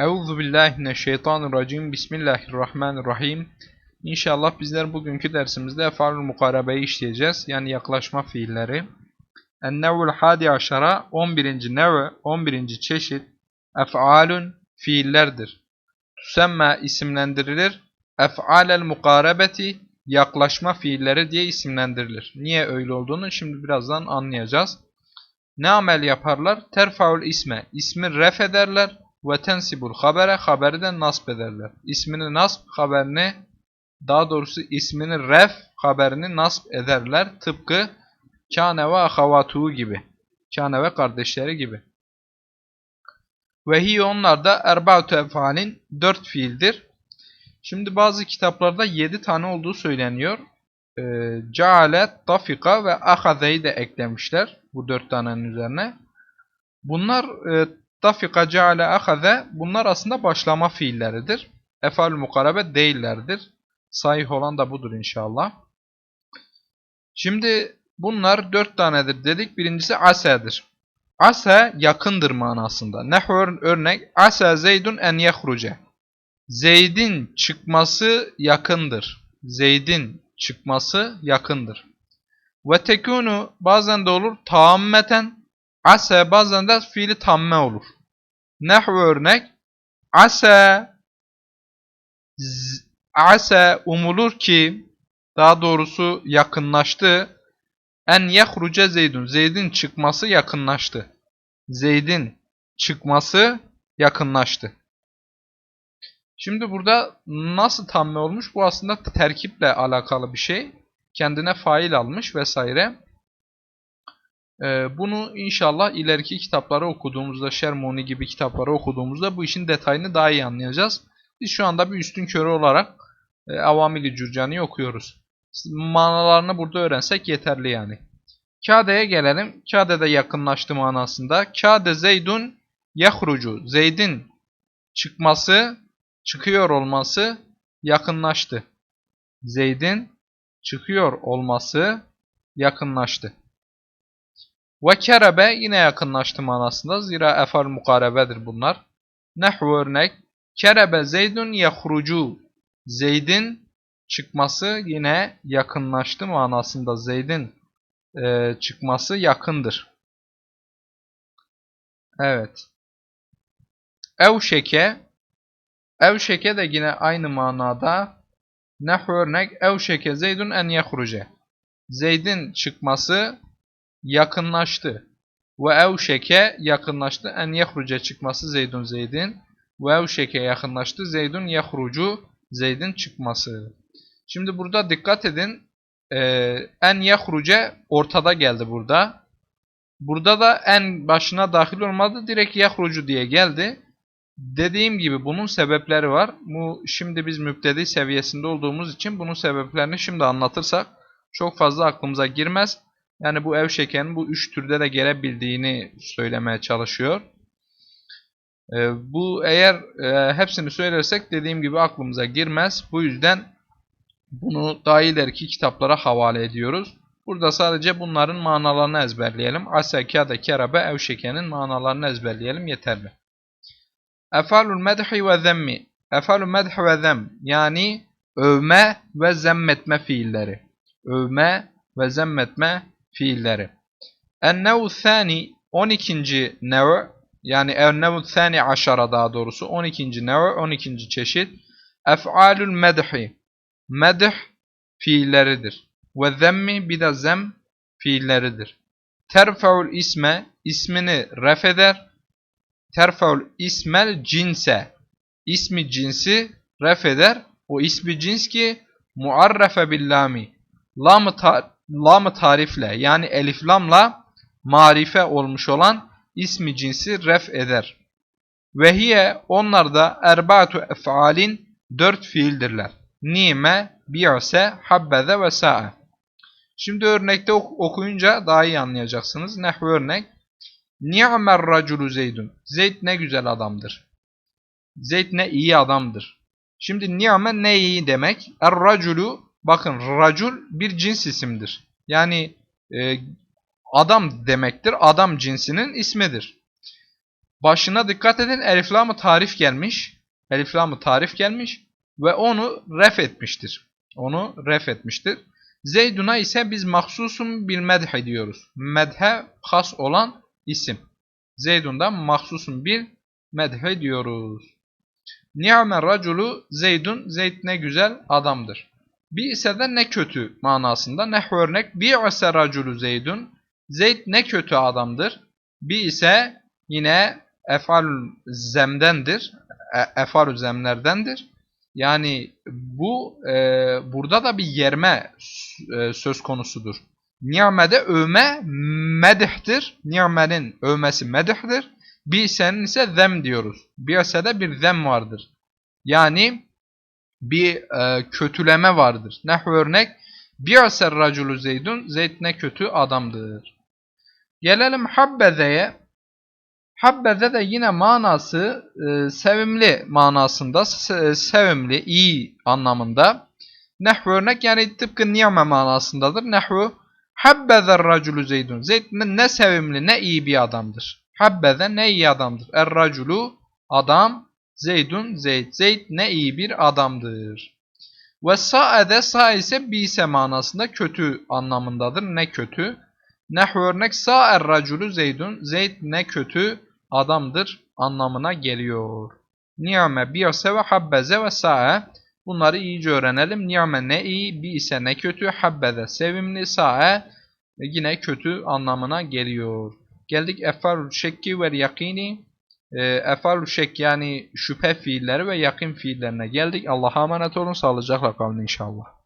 Euzu billahi mineşşeytanirracim. Bismillahirrahmanirrahim. İnşallah bizler bugünkü dersimizde efalül mukarabeyi işleyeceğiz. Yani yaklaşma fiilleri. En-nev'ul hadi aşara 11. nev 11. çeşit ef'alun fiillerdir. Tüsemme isimlendirilir. Ef'alel mukarebeti yaklaşma fiilleri diye isimlendirilir. Niye öyle olduğunu şimdi birazdan anlayacağız. Ne amel yaparlar? Terfaul isme. İsmi ref ederler. Ve tensibul habere. Haberi de nasb ederler. İsmini nasb, haberini daha doğrusu ismini ref, haberini nasb ederler. Tıpkı kâne ve ahavatuhu gibi. Kâne ve kardeşleri gibi. Ve hi onlar da erba'tu efalin dört fiildir. Şimdi bazı kitaplarda yedi tane olduğu söyleniyor. E, Ceale, tafika ve ahazeyi de eklemişler bu dört tanenin üzerine. Bunlar e, tafika, ceale, ahaze bunlar aslında başlama fiilleridir. Efal mukarabe değillerdir. Sahih olan da budur inşallah. Şimdi bunlar dört tanedir dedik. Birincisi asedir. Ase yakındır manasında. Nehur örnek ase zeydun en yehruce. Zeyd'in çıkması yakındır. Zeyd'in çıkması yakındır. Ve tekunu bazen de olur taammeten. Ase bazen de fiili tamme olur. Nehv örnek ase ase umulur ki daha doğrusu yakınlaştı. En yehruce Zeydun. Zeyd'in çıkması yakınlaştı. Zeyd'in çıkması yakınlaştı. Şimdi burada nasıl tamme olmuş? Bu aslında terkiple alakalı bir şey. Kendine fail almış vesaire. Ee, bunu inşallah ileriki kitapları okuduğumuzda, Shermoni gibi kitapları okuduğumuzda bu işin detayını daha iyi anlayacağız. Biz şu anda bir üstün körü olarak e, Avamili Cürcani'yi okuyoruz. Manalarını burada öğrensek yeterli yani. Kade'ye gelelim. Kade de yakınlaştı manasında. Kade Zeydun yahrucu. Zeyd'in çıkması, çıkıyor olması yakınlaştı. Zeyd'in çıkıyor olması yakınlaştı. Ve kerebe yine yakınlaştı manasında. Zira efal mukarebedir bunlar. Nehv örnek. Kerebe Zeydun yahrucu. Zeyd'in çıkması yine yakınlaştı manasında. Zeyd'in e, çıkması yakındır. Evet. Evşeke Evşeke de yine aynı manada Nehv örnek Evşeke Zeydun en yehruce Zeyd'in çıkması yakınlaştı. Ve evşeke yakınlaştı. En yehruce çıkması Zeydun Zeyd'in. Ve evşeke yakınlaştı. Zeydun yehrucu Zeyd'in çıkması. Şimdi burada dikkat edin. Ee, en yehruce ortada geldi burada. Burada da en başına dahil olmadı. Direkt yehrucu diye geldi. Dediğim gibi bunun sebepleri var. Bu şimdi biz müptedi seviyesinde olduğumuz için bunun sebeplerini şimdi anlatırsak çok fazla aklımıza girmez. Yani bu ev şekerin bu üç türde de gelebildiğini söylemeye çalışıyor. Ee, bu eğer e, hepsini söylersek dediğim gibi aklımıza girmez. Bu yüzden bunu daha ileriki kitaplara havale ediyoruz. Burada sadece bunların manalarını ezberleyelim. Asekâde kerabe ev şekenin manalarını ezberleyelim yeterli. Efalul medhi ve zemmi. Efalul medh ve zem yani övme ve zemmetme fiilleri. Övme ve zemmetme fiilleri. En-nev'u thani 12. nev yani en-nev'u thani aşara daha doğrusu 12. nev 12. çeşit ef'alul medhi medh fiilleridir. Ve zemmi bir de zem fiilleridir. Terfeul isme ismini ref eder. Terfeul ismel cinse ismi cinsi ref eder. O ismi cins ki muarrefe billami lam lam tarifle yani elif lamla marife olmuş olan ismi cinsi ref eder. Ve hiye onlar da erbatu ef'alin dört fiildirler. Nime, bi'se, habbeze ve sa'a. Şimdi örnekte ok okuyunca daha iyi anlayacaksınız. Nehv örnek. Ni'mer raculu Zeydun. Zeyd ne güzel adamdır. Zeyd ne iyi adamdır. Şimdi ni'me ne iyi demek? Er raculu bakın racul bir cins isimdir. Yani e, adam demektir. Adam cinsinin ismidir. Başına dikkat edin elif lamı tarif gelmiş. Elif lamı tarif gelmiş ve onu ref etmiştir. Onu ref etmiştir. Zeydun'a ise biz mahsusun bil medh diyoruz. Medhe has olan isim. Zeydun'dan mahsusun bil medh diyoruz. Ni'me raculu Zeydun. Zeyd ne güzel adamdır. Bir ise de ne kötü manasında. Ne örnek. Bir ise raculu Zeydun. Zeyd ne kötü adamdır. Bir ise yine efalül zemdendir. E, efalül zemlerdendir. Yani bu e, burada da bir yerme e, söz konusudur. Ni'mede övme medihtir. Ni'menin övmesi medihtir. Bi'senin ise zem diyoruz. Bi'sede bir zem vardır. Yani bir e, kötüleme vardır. Ne örnek? Bi'ser raculu zeydun. Zeyd ne kötü adamdır. Gelelim habbeze'ye. Habbeze de yine manası e, sevimli manasında, se, sevimli, iyi anlamında. Nehv örnek yani tıpkı niyame manasındadır. Nehvu habbezer raculu zeydun. Zeyd ne sevimli, ne iyi bir adamdır. Habbeze ne iyi adamdır. Er raculu adam, zeydun zeyd. Zeyd ne iyi bir adamdır. Ve sa'ede sa ise bise manasında kötü anlamındadır. Ne kötü. Nehv örnek sa'er raculu zeydun. Zeyd ne kötü adamdır anlamına geliyor. Niyame biyase ve habbeze ve sa'e. Bunları iyice öğrenelim. Niyame ne iyi, bi ise ne kötü, habbeze sevimli, sa'e yine kötü anlamına geliyor. Geldik efalul şekki ve yakini. E, efalul şek yani şüphe fiilleri ve yakın fiillerine geldik. Allah'a emanet olun. Sağlıcakla kalın inşallah.